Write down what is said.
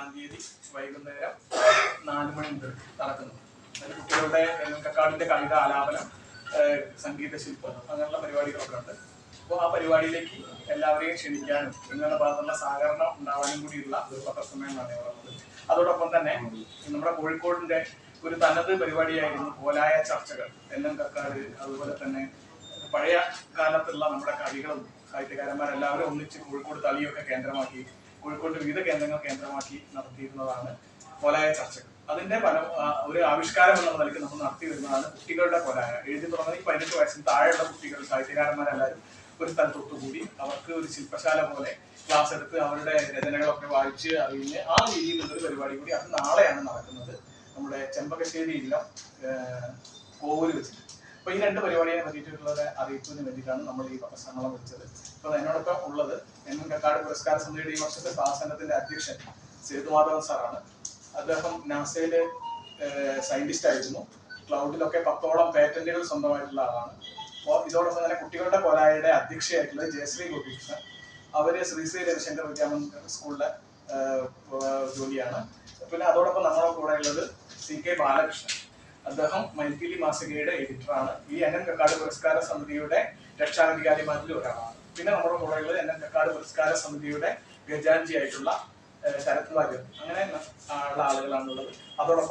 ഏഴാം തീയതി വൈകുന്നേരം നാല് മണി മുതൽ നടക്കുന്നത് അതിൽ കുട്ടികളുടെ കക്കാടിന്റെ കവിത ആലാപനം സംഗീത ശില്പം അങ്ങനെയുള്ള പരിപാടികളൊക്കെ ഉണ്ട്. അപ്പോൾ ആ പരിപാടിയിലേക്ക് എല്ലാവരെയും ക്ഷണിക്കാനും നിങ്ങളുടെ ഭാഗത്തുള്ള സഹകരണം ഉണ്ടാവാനും കൂടിയുള്ള ഒരു പത്രസമ്മേളനമാണ് ഇവിടെ അതോടൊപ്പം തന്നെ നമ്മുടെ കോഴിക്കോടിന്റെ ഒരു തനത് പരിപാടിയായിരുന്നു കോലായ ചർച്ചകൾ. എല്ലാം കക്കാട് അതുപോലെ തന്നെ പഴയ കാലത്തുള്ള നമ്മുടെ കവികളും സാഹിത്യകാരന്മാരെല്ലാവരും ഒന്നിച്ച് കോഴിക്കോട് തളിയൊക്കെ കേന്ദ്രമാക്കി കോഴിക്കോട് വിവിധ കേന്ദ്രങ്ങൾ കേന്ദ്രമാക്കി നടത്തിയിരുന്നതാണ് കൊലായ ചർച്ചകൾ. അതിന്റെ ഫലം ഒരു ആവിഷ്കാരം എന്നുള്ള നിലയ്ക്ക് നമ്മൾ നടത്തി വരുന്നതാണ് കുട്ടികളുടെ കൊലായ എഴുതി തുടങ്ങുന്ന ഈ പതിനെട്ട് വയസ്സിന് താഴെയുള്ള കുട്ടികൾ സാഹിത്യകാരന്മാരെല്ലാവരും ഒരു സ്ഥലത്തൊത്തുകൂടി അവർക്ക് ഒരു ശില്പശാല പോലെ ക്ലാസ് എടുത്ത് അവരുടെ രചനകളൊക്കെ വായിച്ച് അറിഞ്ഞ് ആ രീതിയിലുള്ള ഒരു പരിപാടി കൂടി അത് നാളെയാണ് നടക്കുന്നത്. നമ്മുടെ ചെമ്പകശ്ശേരി ഇല്ല ഏഹ്, കോവൂര് വെച്ചിട്ട്. അപ്പൊ ഈ രണ്ട് പരിപാടിയെ പറ്റിയിട്ടുള്ള അറിയിപ്പിന് വേണ്ടിയിട്ടാണ് നമ്മൾ ഈ പ്രസംഗങ്ങളെ വിളിച്ചത്. അപ്പൊ എന്നോടൊപ്പം ഉള്ളത് എൻ കക്കാട് പുരസ്കാര സമിതിയുടെ ഈ വർഷത്തെ പാസനത്തിന്റെ അധ്യക്ഷൻ സേതുമാധവൻ സാറാണ്. അദ്ദേഹം നാസയിലെ സയന്റിസ്റ്റ് ആയിരുന്നു. ക്ലൗഡിലൊക്കെ പത്തോളം പേറ്റന്റുകൾ സ്വന്തമായിട്ടുള്ള ആളാണ്. അപ്പോൾ ഇതോടൊപ്പം തന്നെ കുട്ടികളുടെ കൊലായുടെ അധ്യക്ഷയായിട്ടുള്ള ജയശ്രീ ഗോപികൃഷ്ണൻ. അവർ ശ്രീശ്രീ രവിശങ്കർ വിദ്യാമന്ദിർ സ്കൂളിലെ ജോലിയാണ്. പിന്നെ അതോടൊപ്പം നമ്മുടെ കൂടെ ഉള്ളത് സി കെ ബാലകൃഷ്ണൻ. അദ്ദേഹം മൈഥിലി മാസികയുടെ എഡിറ്ററാണ്. ഈ എൻ എൻ കക്കാട് പുരസ്കാര സമിതിയുടെ രക്ഷാധികാരിമാരിൽ ഒരാളാണ്. പിന്നെ നമ്മുടെ കൂടെയുള്ളത് എൻ എൻ കക്കാട് പുരസ്കാര സമിതിയുടെ ഗജാൻജി ആയിട്ടുള്ള ശരത് വാര്യർ. അങ്ങനെ ഉള്ള ആളുകളാണുള്ളത്. അതോടൊപ്പം